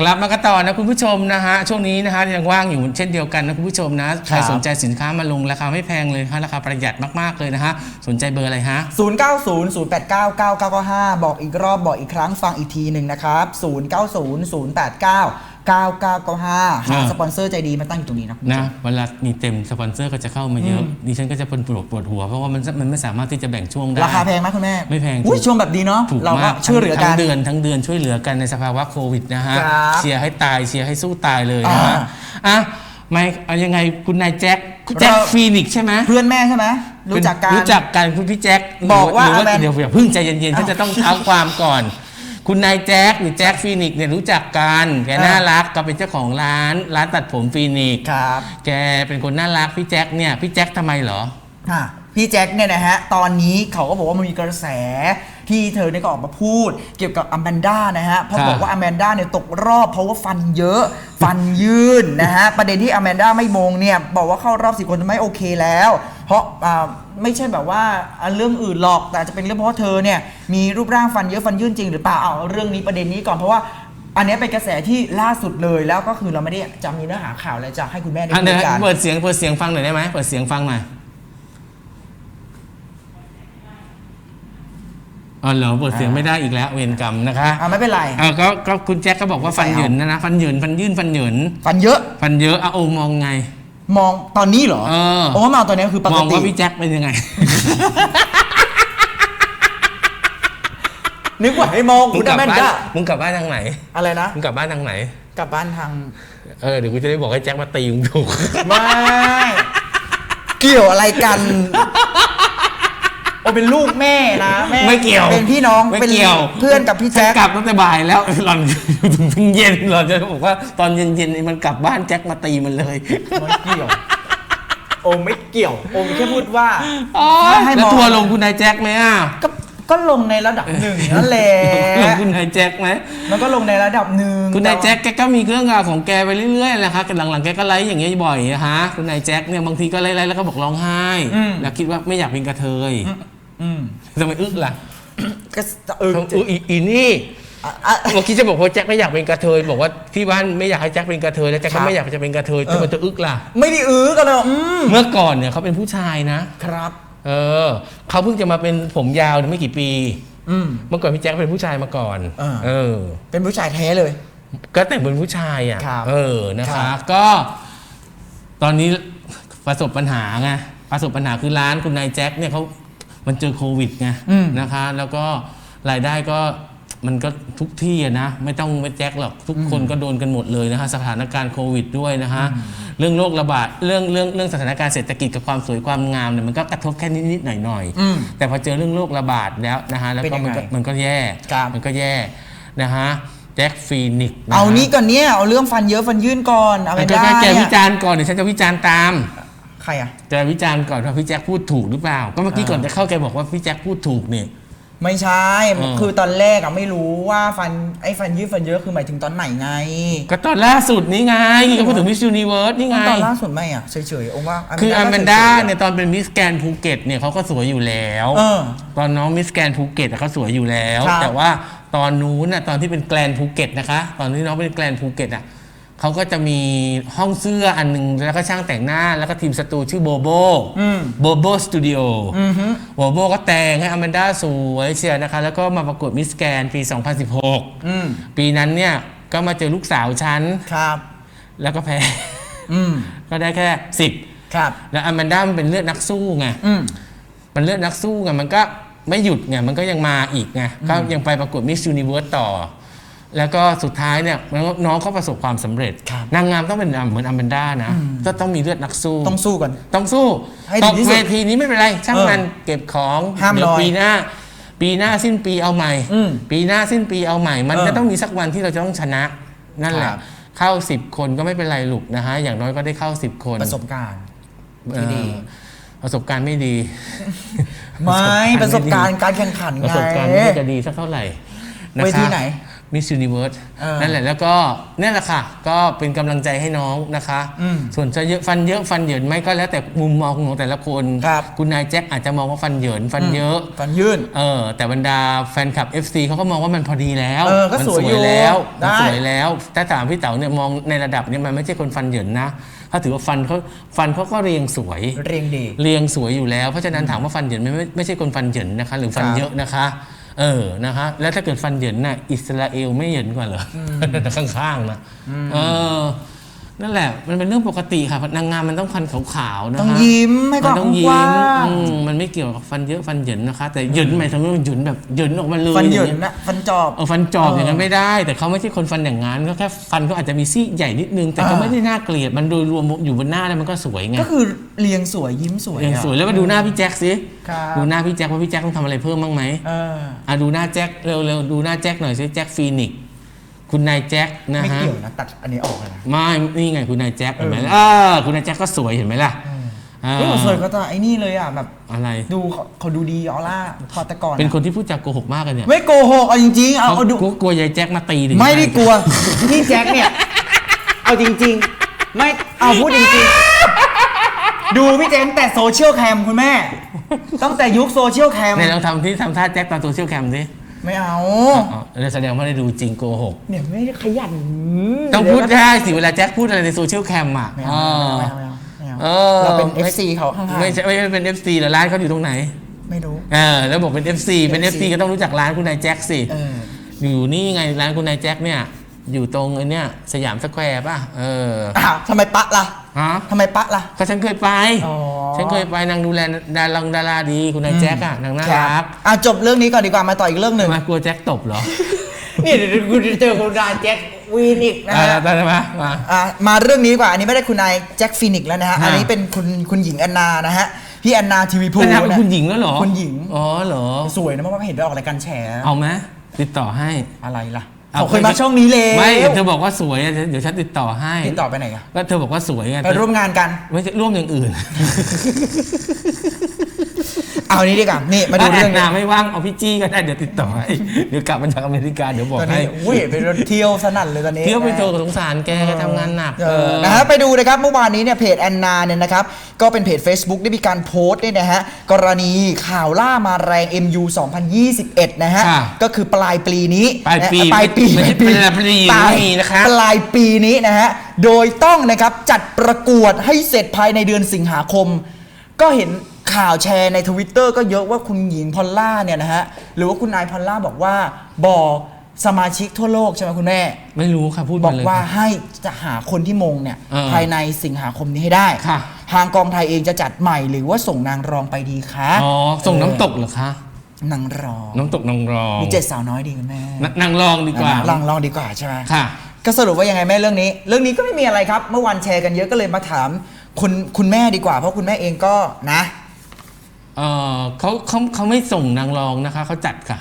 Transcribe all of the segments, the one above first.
กลับมากันต่อนะคุณผู้ชมนะฮะช่วงนี้นะฮะยังว่างอยู่เช่นเดียวกันนะคุณผู้ชมนะใครสนใจสินค้ามาลงราคาไม่แพงเลยฮะราคาประหยัดมากๆเลยนะฮะสนใจเบอร์อะไรฮะ 0 9 0 0 8 9 9 9 9 5 บอกอีกรอบบอกอีกครั้งฟังอีกทีหนึ่งนะครับ 0 9 0 0 8 9 9 9 9 5หาอ่าสปอนเซอร์ใจดีมาตั้งอยู่ตรงนี้นะคุณผู้ชนะม เวลามีเต็มสปอนเซอร์ก็จะเข้ามาเยอะดิฉันก็จะเป็นปวดปวดหัว เพราะว่ามันมันไม่สามารถที่จะแบ่งช่วงได้ ราคาแพงไหมคุณแม่ไม่แแพง อุ้ยช่วงแบบดีเนาะถูกเราก็มากช่วยเหลือกัทั้นงเดือนทั้งเดือนช่วยเหลือกันในสภาวะโควิดนะฮะ ครับเชียร์ให้ตายเชียร์ให้สู้ตายเลยนะฮะอ่าอะไม่เอายังไงคุณนายแจ็คคุณแจ็คเรา ฟีนิกซ์ใช่ไหมเพื่อนแม่ใช่ไหมรู้จักกัน รู้จักกันคุณพี่แจ็คบอกว่าหรือาแมนเดี๋ยวอย่าเพิ่งใจเย็นๆที่จะต้องเท้าความก่อน คุณนายแจ็คหรือแจ็คฟีนิกซ์เนี่ยรู้จักกันแกน่ารักก็เป็นเจ้าของร้านร้านตัดผมฟีนิกซ์ครับ แกเป็นคนน่ารักพี่แจ็คเนี่ยพี่แจ็คทำไมเหรอ อะพี่แจ็คเนี่ยนะฮะ ตอนนี้เขาก็บอกว่ามันมีกระแสที่เธอเนี่ยก็ออกมาพูดเกี่ยวกับอแมนด้านะฮะ เพราะครับ บอกว่าอแมนด้าเนี่ยตกรอบเพราะว่าฟันเยอะ ฟันยื่นนะฮะ ประเด็นที่อแมนด้าไม่มงเนี่ย บอกว่าเข้ารอบสิคนไม่โอเคแล้ว เพราะอ่าไม่ใช่แบบว่าอะเรื่องอื่นหรอกแต่อาจจะเป็นเรื่องเพราะว่าเธอเนี่ยมีรูปร่างฟันเยอะฟันยื่นจริงหรือเปล่าเอาเรื่องนี้ประเด็นนี้ก่อนเพราะว่าอันเนี้ยเป็นกระแสที่ล่าสุดเลยแล้วก็คือเราไม่ได้จะมีเนื้อหาข่าวอะไรจะให้คุณแม่ได้อะดูเดี๋ยวกันเปิดเสียงเปิดเสียงฟังหน่อยได้ไหมเปิดเสียงฟังหน่อยอ๋อเหรอเปิดเสียงไม่ได้อีกแล้วเวรกรรมนะคะอ่าไม่เป็นไร เออก็ก็คุณแจ็คก็บอกว่าฟันเหยินนะนะฟันเหยินฟันยื่นฟันเหยินฟันเยอะ ฟันเยอะอะโอมองไง มองตอนนี้เหรอเออ โอ้มองตอนนี้คือปมกองติว่าพี่แจ็คเป็นยังไง นึกว่าให้มองมึคุงณกลับแมนบ้านด้ามึงกลับบ้านทางไหน อะไรนะมึงกลับบ้านทางไหน กลับบ้านทางเออเดี๋ยวกูจะได้บอกให้แจ็คมาตีมึงถูก ไม่เกี่ยวอะไรกัน โอเป็นลูกแม่นะแม่ไม่เกี่ยวเป็นพี่น้องไม่เป็นเกี่ยวเพื่อนกับพี่แจ๊คฉันกลับตั้งแต่บ่ายแล้วหล่อนอยู่ถึงเย็นหล่อนจะบอกว่าตอนเย็นๆนี่มันกลับบ้านแจ็คมาตีมันเลยไม่เกี่ยว โอไม่เกี่ยว โอแค่พูดว่า ให้มอง แล้วทัวร์ลงคุณนายแจ็คไหมอะก็ก็ลงในระดับหนึ่งนั่นแหละลงคุณนายแจ็คไหม มันก็ลงในระดับหนึ่งคุณนายแจ็คแกก็มีเรื่องราวของแกไปเรื่อยๆแหละครับแต่หลังๆแกก็ไลฟ์อย่างเงี้ยบ่อยนะฮะคุณนายแจ็คเนี่ยบางทีก็ไลฟ์ๆแล้วก็บอกร้องไห้ แล้วคิดว่าไม่อยากเป็นกระเทย อืมทำไมอึกล่ะก็เออทำอึกอีอีนี่อะอะ เมื่อกี้จะบอกว่าแจ็คไม่อยากเป็นกระเทยบอกว่าที่บ้านไม่อยากให้แจ็คเป็นกระเทยแล้วแจ็คครัก็บ ไม่อยากจะเป็นกระเทยเออทำไมจะอึกล่ะ ไม่ได้อื้อกันเลยอืมเมื่อก่อนเนี่ยเขาเป็นผู้ชายนะ ครับ เออเขาเพิ่งจะมาเป็นผมยาวเนี่ยไม่กี่ปี อืม เมื่อก่อนพี่แจ็คเป็นผู้ชายมาก่อนอ่า เออ เป็นผู้ชายแท้เลย ก็แต่งเป็นผู้ชายอะ ครับเออ นะครัคะ บ ก็ตอนนี้ประสบปัญหาไง ประสบปัญหาคือร้านคุณนายแจ็คเนี่ยเขา มันเจอโควิดไงนะคะ แล้วก็รายได้ก็มันก็ทุกที่อะนะ ไม่ต้องไม่แจ็คหรอกทุกคนก็โดนกันหมดเลยนะคะสถานการณ์โควิดด้วยนะคะเรื่องโรคระบาดเรื่องเรื่องเรื่องสถานการณ์เศรษฐกิจกับความสวยความงามเนี่ยมันก็กระทบแค่นิดๆหน่อยๆอืมแต่พอเจอเรื่องโรคระบาดแล้วนะฮะแล้วเป็นก็ยังมันไงก็มันก็แย่ครับมันก็แย่นะฮะแจ็คฟีนิกซ์ะฮะเอานี้ก่อนเนี่ยเอาเรื่องฟันเยอะฟันยื่นก่อนเอามันไปก็ได้แค่แกเนี่วิยจารณ์ก่อนเดี๋ยวฉันจะวิจารณ์ตาม ใครอะ จะวิจารณ์ก่อนว่าพี่แจ็คพูดถูกหรือเปล่า ก็เมื่อกี้อ่าก่อนจะเข้าแกบอกว่าพี่แจ็คพูดถูกนี่ ไม่ใช่อืมคือตอนแรกอะไม่รู้ว่าฟันไอ้ฟันยืดฟันเยอะคือหมายถึงตอนไหนไง ก็ตอนล่าสุดนี่ไงก็พูดถึงมิส s u นิเวิร์สนี่ไง ตอนล่าสุดไม่อะเฉยๆองว่าคืออก็แมนด้าฉๆอะเนี่ยตอนเป็นมิสแกนภูเก็ตเนี่ยเขาก็สวยอยู่แล้ว เออตอนน้องมิสแกนภูเก็ตเขาสวยอยู่แล้ว ครับ แต่ว่าตอนนู้นน่ะตอนที่เป็นแกลนภูเก็ตนะคะ ตอนที่น้องเป็นแกลนภูเก็ตอะ เขาก็จะมีห้องเสื้ออันหนึงแล้วก็ช่างแต่งหน้าแล้วก็ทีมสตูชื่อโบโบอืม โบโบสตูดิโออือฮึโบโบก็แต่งให้อแมนด้าสวยเชียร์นะคะ แล้วก็มาประกวดมิสแกนปี 2016 อืมปีนั้นเนี่ยก็มาเจอลูกสาวฉัน ครับ แล้วก็แพ้ อืมก็ได้แค่ 10 ครับ แล้วอแมนด้ามันเป็นเลือดนักสู้ไง อืม มันเลือดนักสู้ไงมันก็ไม่หยุดไงมันก็ยังมาอีกไงก็ยังไปประกวดมิส s u นิเวิร์สต่อ แล้วก็สุดท้ายเนี่ยน้องน้องก็ประสบความสำเร็จครับนางงามต้องเป็นเหมือนอแมนด้านะก็ต้องมีเลือดนักสู้ต้องสู้ก่อนต้องสู้ให้ตถึกงที่สุดเวทีนี้ไม่เป็นไรช่างเออมันเก็บของห้ามเดี๋ยวลอยปีหน้า ปีหน้าสิ้นปีเอาใหม่อืมปีหน้าสิ้นปีเอาใหม่ มันเออจะต้องมีสักวันที่เราจะต้องชนะนั่นแหคละรับเข้าสิบคนก็ไม่เป็นไรลูกนะฮะอย่างน้อยก็ได้เข้าสิบคนประสบการณ์ที่ดีเออประสบการณ์ไม่ดี ไม่ประสบการไม่ณ์การแข่งขันดีไงประสบการณ์ไม่ค่อยจะดีสักเท่าไหร่ะคะเวทีไหน Miss Universe เออนั่นแหละแล้วก็นี่นแหละค่ะ ก็เป็นกำลังใจให้น้องนะคะ อืมส่วนจะเยอะฟันเยอะฟันเหยินไหมก็แล้วแต่มุมมองของแต่ละคนครับคุณนายแจ็คอาจจะมองว่าฟันเหยินฟันเยอะ ฟันยื่น เออแต่บรรดาแฟนคลับ FC เขาก็มองว่ามันพอดีแล้วเออก็มัสวยอยู่แล้วมันได้สวยแล้วแต่ถามพี่เต๋าเนี่ยมองในระดับเนี้มันไม่ใช่คนฟันเหยินนะเขาถือว่าฟันเขาฟันเขาก็เรียงสวย เรียงดี เรียงสวยอยู่แล้ว เพราะฉะนั้นถามว่าฟันเหยินไม่ไม่ไม่ใช่คนฟันเหยินนะคะ หรือฟันครับ เยอะนะคะ เออนะคะ แล้วถ้าเกิดฟันเหยินน่ะอิสราเอลไม่เหยินกว่าเหรออข้างๆนะเออ นั่นแหละ มันเป็นเรื่องปกติค่ะนางงามมันต้องฟันขาวๆนะคะต้องยิ้มให้กมัว้างนต้องกยิ้ว้ามงอืมมันไม่เกี่ยวกับฟันเยอะฟันเหยินนะคะ แต่เหยินหมายถึงว่าเหยินแบบเหยินออกมาเลยฟันเหยินอย่างเงี้ยนะฟันจอบเออฟันจอบเออออย่างนั้นไม่ได้ แต่เขาไม่ใช่คนฟันอย่างนั้นก็แค่ฟันเขาอาจจะมีซี่ใหญ่นิดนึง แต่ก็อ่าไม่ได้น่าเกลียดมันโดยรวมอยู่บนหน้าแล้วมันก็สวยไงก็คือเรียงสวยยิ้มสวยยังอะสวยแล้วมาดูหน้าพี่แจ็คสิครับดูหน้าพี่แจ็คว่าพี่แจ็คต้องทำอะไรเพิ่มบ้างไหมเอออะดูหน้าแจ็คเร็วๆดูหน้าแจ็คหน่อยสิแจ็คฟีนิกซ์ คุณนายแจ็คนะไม่ฮะ เกี่ยวนะตัดอันนี้ออกเลยนะ ไม่นี่ไงคุณนายแจ็คเห็นไหมเออล่ะเออคุณนายแจ็คก็สวยเห็นไหมล่ะอ่าเฮ้ยสวยก็จะไอ้นี่เลยอะแบบอะไร ดูเขาเขาดูดีออร่าพอแต่ก่อนอะเป็นคนที่พูดจาโกหกมากกันเนี่ยไม่โกหกเอาจริงๆเอาเขาเอาดูกลัวกลัวยายแจ็คมาตีถึงไม่ได้กลัว พี่แจ็คเนี่ย เอาจริง ๆ ไม่เอาพูดจริงๆ ดูพี่แจ็คตั้งแต่โซเชียลแคมคุณแม่ตั้งแต่ยุคโซเชียลแคม ไหนลองทำที่ทำท่าแจ็คตอนโซเชียลแคมสิ ไม่เอาอ๋อแล้วแสดงว่าได้ดูจริงโกหก เนี่ยไม่ได้ขยันต้องพูดได้สิเวลาแจ็คพูดอะไรในโซเชียลแคมอะไม่เอเอาอไม่เอาไม่เอาไม่เอาเออเราเป็นไม่ FC เขาข้างๆไม่ใช่ไม่ใช่เป็น FC แล้วร้านเขาอยู่ตรงไหน ไม่รู้เออแล้วบอกเป็น FC เป็น FC ก็ต้องรู้จักร้านคุณนายแจ็คสิเอออยู่นี่ไงร้านคุณนายแจ็คเนี่ย อยู่ตรงไอ้เนี่ยสยามสแควร์ป่ะ เอออ้าวทำไมปะล่ะฮะทำไมปะล่ะ ก็ฉันเคยไป อ๋อ ฉันเคยไปนางดูแลดาราดาราดีคุณนายแจ็คอะนางน่ารักอะจบเรื่องนี้ก่อนดีกว่ามาต่ออีกเรื่องหนึ่งทำไมกลัวแจ็คตบเหรอนี่เดี๋ยวคุณจะเจอคุณนายแจ็ควีนิกนะอ่าฮะได้ไหมมา อะมาเรื่องนี้ดีกว่า อันนี้ไม่ได้คุณนายแจ็คฟินิกส์แล้วนะฮะ ฮะ อันนี้เป็นคุณคุณหญิงแอนนานะฮะ พี่แอนนาทีวีพูเป็นนางเป็นคุณหญิงแล้วเหรอคุณหญิง อ๋อเหรอ สวยนะเพราะว่าเห็นไปออกรายการแฉ เอาไหมติดต่อให้ อะไรล่ะ เอาเขาเคยมาช่องนี้เลยไม่เธอบอกว่าสวยอะเดี๋ยวฉันติดต่อให้ติดต่อไปไหนอะก็เธอบอกว่าสวยไงไปร่วมงานกัน ไม่ใช่ร่วมอย่างอื่น เอานี้ดีกว่านี่มาดูถ้าแอเรื่นองนานี้ไม่ว่างเอาพี่จี้ก็ได้เดี๋ยวติดต่อให้เดี๋ยวกลับมาจากอเมริกาเดี๋ยวบอกตอนให้นี้อุ้ยไปเที่ยวสนั่นเลยตอนนี้ เที่ยวไปโทรกับสงสารแกแกทำงานหนักเออนะฮะไปดูนะครับเมื่อวานนี้เนี่ยเพจแอนนาเนี่ยนะครับก็เป็นเพจ Facebook ได้มีการโพสต์เนี่ยนะฮะกรณีข่าวล่ามาแรง MU 2021 นะฮะค่ะก็คือปลายปีนี้ปลายปีนะปลายปีไม่ใช่ปลายปีปลายไม่มีนะคะปลายปีนี้นะฮะโดยต้องนะครับจัดประกวดให้เสร็จภายในเดือนสิงหาคม ก็เห็น ข่าวแชร์ในทวิตเตอร์ก็เยอะว่าคุณหญิงพอลล่าเนี่ยนะฮะ หรือว่าคุณนายพอลล่าบอกว่าบอกสมาชิกทั่วโลกใช่ไหมคุณแม่ ไม่รู้ค่ะพูดบมาอกเลย ว่าให้จะหาคนที่มงเนี่ยเออภายในสิงหาคมนี้ให้ได้ค่ะ ทางกองไทยเองจะจัดใหม่หรือว่าส่งนางรองไปดีคะอ๋อส่งน้ำตกเหรอคะ นางรองน้ำตกนางรองมีเจ็ดสาวน้อยดีคุณแม่นนางรองดีกว่านางรองดีกว่าใช่ไหม ค่ะ ก็สรุปว่ายังไงแม่เรื่องนี้ เรื่องนี้ก็ไม่มีอะไรครับ เมื่อวานแชร์กันเยอะก็เลยมาถามคุณคุณแม่ดีกว่า เพราะคุณแม่เองก็นะ เออเขาเขาเขาไม่ส่งนางรองนะคะเขาจัดค่ะ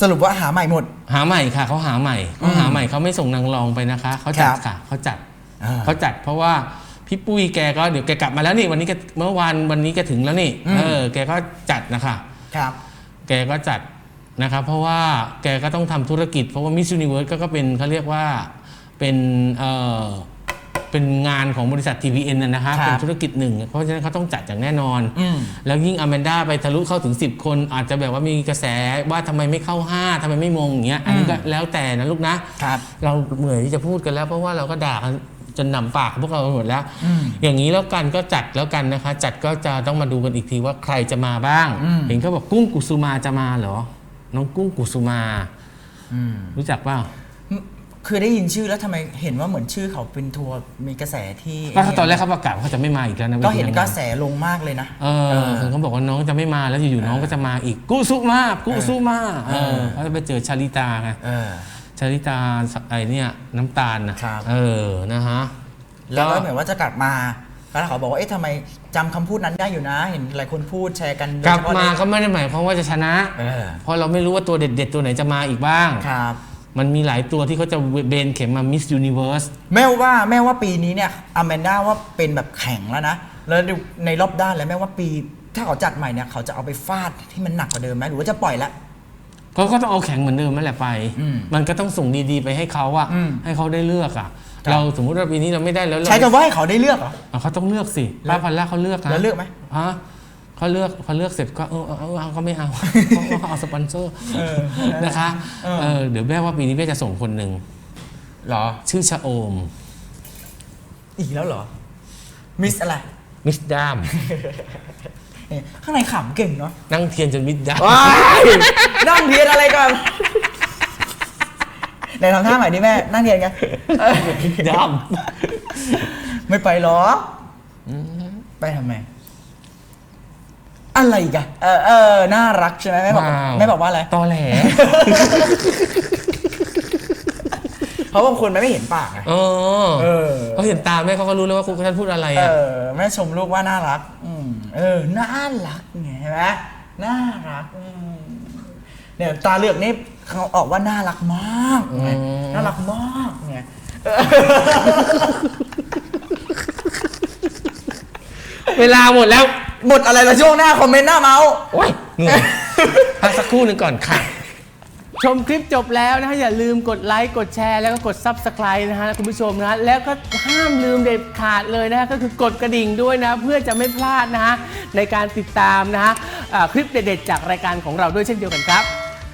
สรุปว่าหาใหม่หมด หาใหม่ค่ะเขาหาใหม่เขาหาใหม่เขาไม่ส่งนางรองไปนะคะเขาจัดครับค่ะเขาจัดอ่าเขาจัดเพราะว่าพี่ปุ้ยแกก็เดี๋ยวแกกลับมาแล้วนี่วันนี้แกเมื่อวานวันนี้แกถึงแล้วนี่อืม เออแกก็จัดนะคะ ครับ แกก็จัดนะครับเพราะว่าแกก็ต้องทำธุรกิจ เพราะว่ามิส s u นิเวิร์สก็เป็นเขาเรียกว่าเป็นเออ เป็นงานของบริษัท TVN นะนะฮะครับ เป็นธุรกิจหนึ่ง เพราะฉะนั้นเขาต้องจัดอย่างแน่นอน อืม แล้วยิ่งอแมนด้าไปทะลุเข้าถึง 10 คน อาจจะแบบว่ามีกระแสว่าทำไมไม่เข้า 5ทำไมไม่มงอย่างเงี้ยอันนี้ก็แล้วแต่นะลูกนะ ครับ เราเหนื่อยที่จะพูดกันแล้ว เพราะว่าเราก็ด่ากันจนหนำปากพวกเราไปหมดแล้วอืมอย่างนี้แล้วกันก็จัดแล้วกันนะคะ จัดก็จะต้องมาดูกันอีกทีว่าใครจะมาบ้างอืมเห็นเขาบอกกุ้งกุสุมาจะมาเหรอ น้องกุ้งกุสุมาอืมรู้จักเปล่า คือได้ยินชื่อแล้วทำไมเห็นว่าเหมือนชื่อเขาเป็นทัวร์มีกระแสที่ก็ตอนแรกเขาประกาศว่าเขาจะไม่มาอีกแล้วนะก็เห็นวทีกระแสลงมากเลยนะเออคือเขาบอกว่าน้องจะไม่มาแล้วอยู่ๆน้องก็จะมาอีกกุสุมากุสุมาเอเอออเขาจะไปเจอชาลิตาไงเออชาลิตาไอเนี่ยน้ำตาลนะครับเออนะฮะแล้วก็เหมือนว่าจะกลับมาแล้วเขาบอกว่าเอ๊ะทำไมจำคำพูดนั้นได้อยู่นะ เห็นหลายคนพูดแชร์กันโดยกลับเฉพะมาในก็ไม่ได้หมายความว่าจะชนะเออเพราะเราไม่รู้ว่าตัวเด็ด ๆ ตัวไหนจะมาอีกบ้างครับ มันมีหลายตัวที่เขาจะเบนเข็มมามิส s u นิเวิร์สแม่ว่าแม่ว่าปีนี้เนี่ยอแมนด้าว่าเป็นแบบแข็งแล้วนะ แล้วดูในรอบด้านแล้วแม่ว่าปี ถ้าเขาจัดใหม่เนี่ยเขาจะเอาไปฟาดที่มันหนักกว่าเดิมไหมหรือว่าจะปล่อยละ เขาก็ต้องเอาแข็งเหมือนเดิมนั่นแหละไป อืมมันก็ต้องส่งดีๆไปให้เขาอะอืมให้เขาได้เลือกอะครับ เราสมมุติว่าปีนี้เราไม่ได้แล้วเราใช้คำว่าให้เขาได้เลือกเหรอ อะเขาต้องเลือกสิแล้ว ป้าพันล่าเขาเลือกนะแล้วเลือกไหม ฮะ เขาเลือกพอเลือกเสร็จก็เออเอาเอาเอาก็ไม่เอาเขาเขาเอาสปอนเซอร์เออนะคะเออเออเดี๋ยวแม่ว่าปีนี้แม่จะส่งคนหนึ่งเหรอ ชื่อชะโอม อีกแล้วเหรอ มิสอะไร มิสดามเนี่ยข้างในขำเก่งเนาะนั่งเทียนจนมิสดามว้ายนั่งเทียนอะไรกันไหนทำท่าใหม่ดิแม่ นั่งเทียนกันเออมิสดามไม่ไปหรอ ไปทำไม อะไรกันเออเออน่ารักใช่ไหมแม่บอกว้าว แม่บอกว่าอะไรตอแหล เพราะบางคนไม่เห็นปากไง เออเออ เขาเห็นตาแม่เขาก็รู้แล้วว่าคุณท่านพูดอะไรเออะ อแม่ชมลูกว่าน่ารัก อืมเออ น่ารักไงเห็นไหมน่ารักอืมเนี่ยตาเลือกนี่เขาออกว่าน่ารักมากไงน่ารักมากไงเวลาหมดแล้ว หมดอะไรละช่วงหน้า คอมเมนต์หน้าเมาส์ โอ้ยเหนื่อยพักสักครู่หนึ่งก่อนค่ะ ชมคลิปจบแล้วนะฮะ อย่าลืมกดไลค์ กดแชร์ แล้วก็กด Subscribe นะฮะคุณผู้ชมนะฮะแล้วก็ห้ามลืมเด็ดขาดเลยนะฮะก็คือกดกระดิ่งด้วยนะ เพื่อจะไม่พลาดนะฮะ ในการติดตามนะฮะอ่าคลิปเด็ดๆจากรายการของเราด้วยเช่นเดียวกันครับ